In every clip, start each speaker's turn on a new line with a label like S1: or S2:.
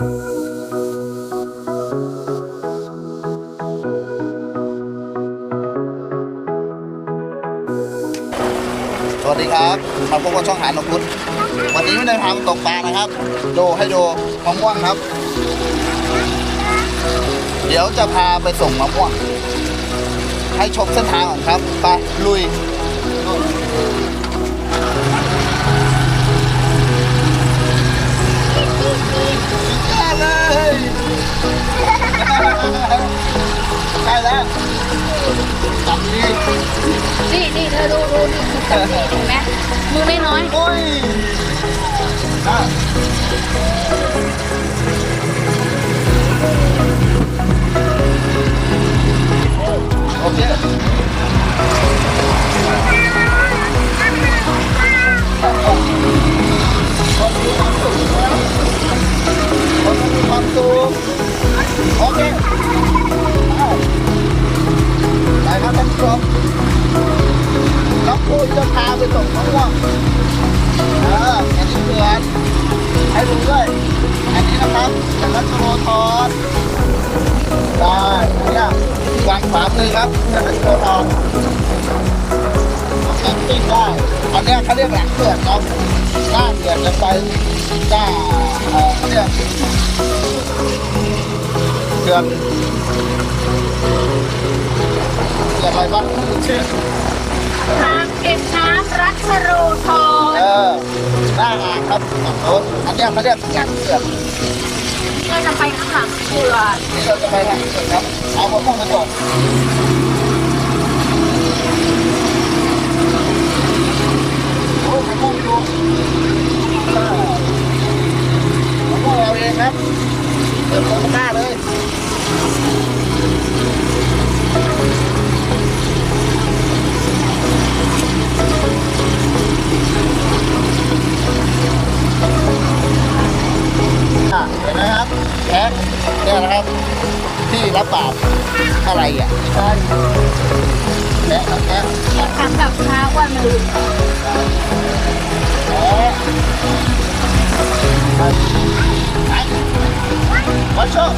S1: สวัสดีครับมาพบกับช่องหานกพุทธวันนี้ไม่ได้พามาตกปลานะครับดูให้ดูมะม่วงครับ เดี๋ยวจะพาไปส่งมะม่วง ให้ชมเส้นทางก่อนครับ ไปลุย ยได้แล้วจับดี
S2: นี่นี่เธอดูดูนี่จับนี่เห็นไหมมือไม่น้อย
S1: โอ้ย ครับจากรัชโรธรแข่งปิ้งได้อันนี้เขาเรียกหลังเขื่อนครับหน้าเขื่อนจะไปจ้าเออเขาเรียกเขื่อนเขื่อะไรบ้างชื่อ
S2: ทางเก็บน้ำรัชโรธ
S1: เออหน้าอ่างครับฝั่งโน้นอันนี้เขาเรียกหลังเขื่ เรา
S2: จะไปข้างหลังเผื่อ
S1: เราจะไปทางเขื่อนครับเอามะม่วงไปก่อน รับบาปอะไรอะใช่แพ็คครับแพ็คแพ็ค
S2: ทำกับข้าววันมะรืน
S1: แพ็คไปวันโชค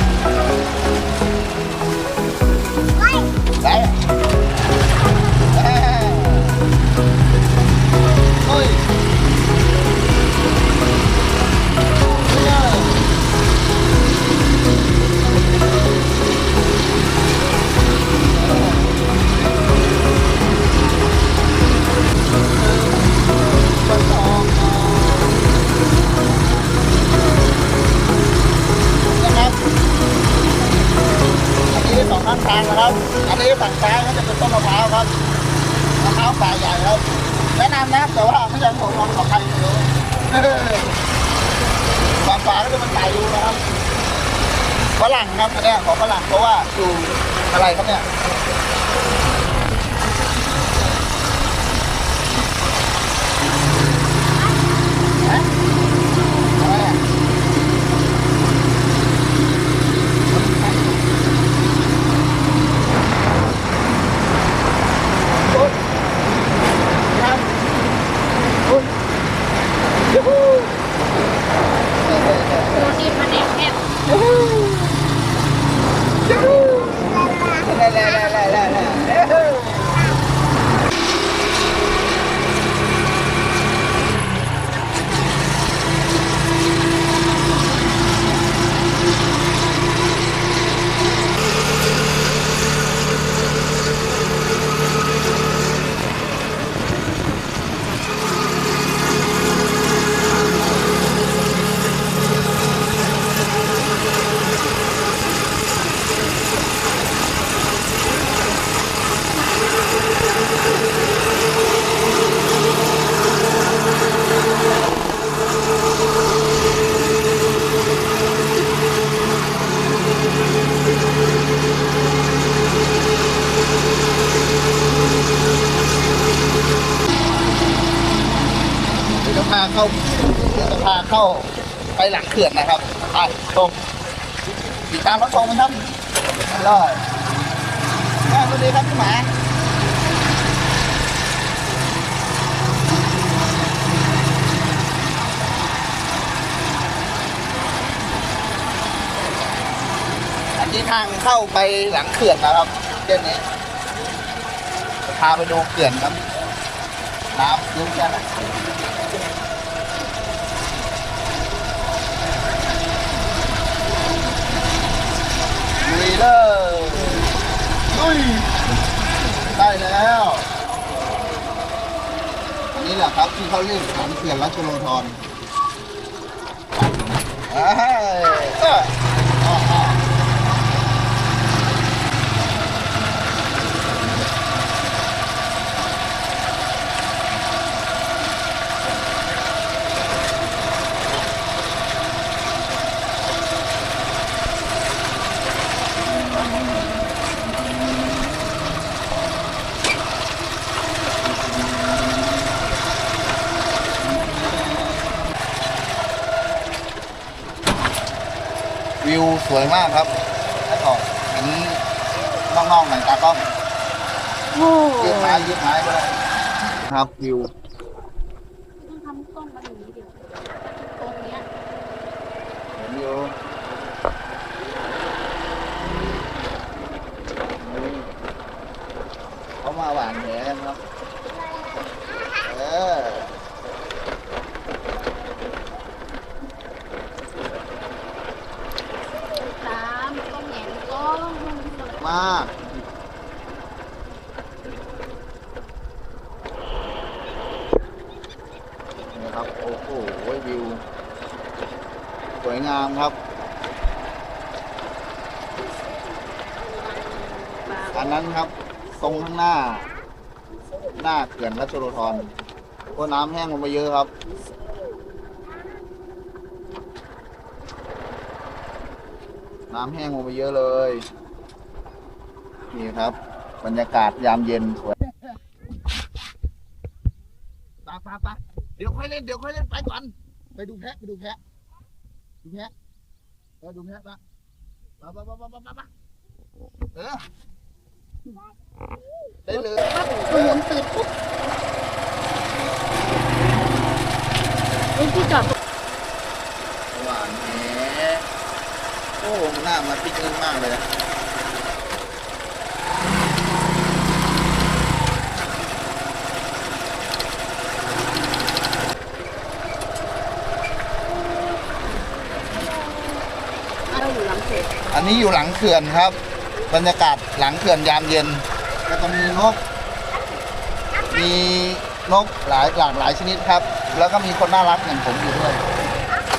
S1: ฝั่งซ้ายก็จะเป็นต้นมะพร้าวครับมะพร้าวป่าใหญ่ครับแนะนำนะครับแต่ว่าไม่ใช่ผมลองขอบใครไม่รู้ฝั่งขวาก็จะเป็นไก่ดูนะครับฝรั่งครับอันเนี้ของฝรั่งเพราะว่าอยู่อะไรครับเนี่ย ฮะอะไรอะ ปุ๊บครับปุ๊บยูฮู
S2: ดูที่มันแอบแอบ
S1: ยูฮูยูฮูลาลาลาลาลาลายูฮู เข้าเดี๋ยวจะพาเข้าไปหลังเขื่อนนะครับไปตรงติดตามรับชมกันครับได้แม่สวัสดีครับพี่หมาที่ทางเข้าไปหลังเขื่อนนะครับเช่นนี้พาไปดูเขื่อนครับน้ำเยอะแค่ไหนลุย เลยลุยได้แล้วอันนี้แหละครับที่เขาเรียกขันเขื่อนรัชโลธรเอ้ย วิวสวยมากครับแล้วก็เห็นน้องๆหนังตากล้อง
S2: โอ้
S1: ยืดไม้ยืดไม้ไปเลยครับวิว
S2: ต้องทำต้นมาอย่างนี้เดี๋ยวตรงเนี้ย
S1: เห็นอยู่เขามาหวานแหกันครับ เออ
S2: สามต้นแหนก้อง
S1: มากนี่ครับ โอ้โหวิว สวยงามครับ อันนั้นครับ ตรงข้างหน้า หน้าเขื่อนรัชโรธรเพราะน้ำแห้งลงไปเยอะครับน้ำแห้งลงไปเยอะเลย นี่ครับ บรรยากาศยามเย็นสวยปะปะปะเดี๋ยวค่อยเล่นเดี๋ยวค่อยเล่นไปก่อน ไปดูแพะไปดูแพะ ดูแพะไปดูแพะปะปะปะปะปะปะปะเออได้เลย
S2: ปั๊บหมุนตื่นปุ๊บเอ้พี่จอด
S1: หวานแหโอ้หน้ามันติดเงินมากเลยนะ นี้อยู่หลังเขื่อนครับ บรรยากาศหลังเขื่อนยามเย็นก็จะมีนก มีนกหลายหลากหลายชนิดครับ แล้วก็มีคนน่ารักอย่างผมอยู่ด้วย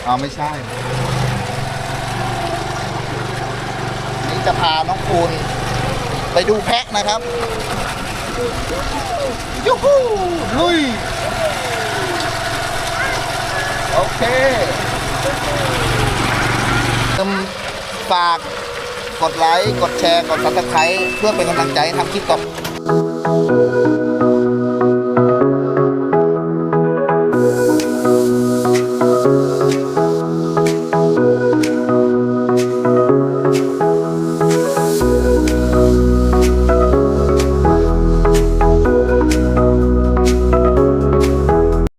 S1: อ๋อไม่ใช่นี่จะพาน้องคูณไปดูแพะนะครับยูฮูลุยโอเคเอิ่มฝาก กดไลค์ กดแชร์ กดซับสไครต์เพื่อเป็นกำลังใจให้ทำคลิปต่อ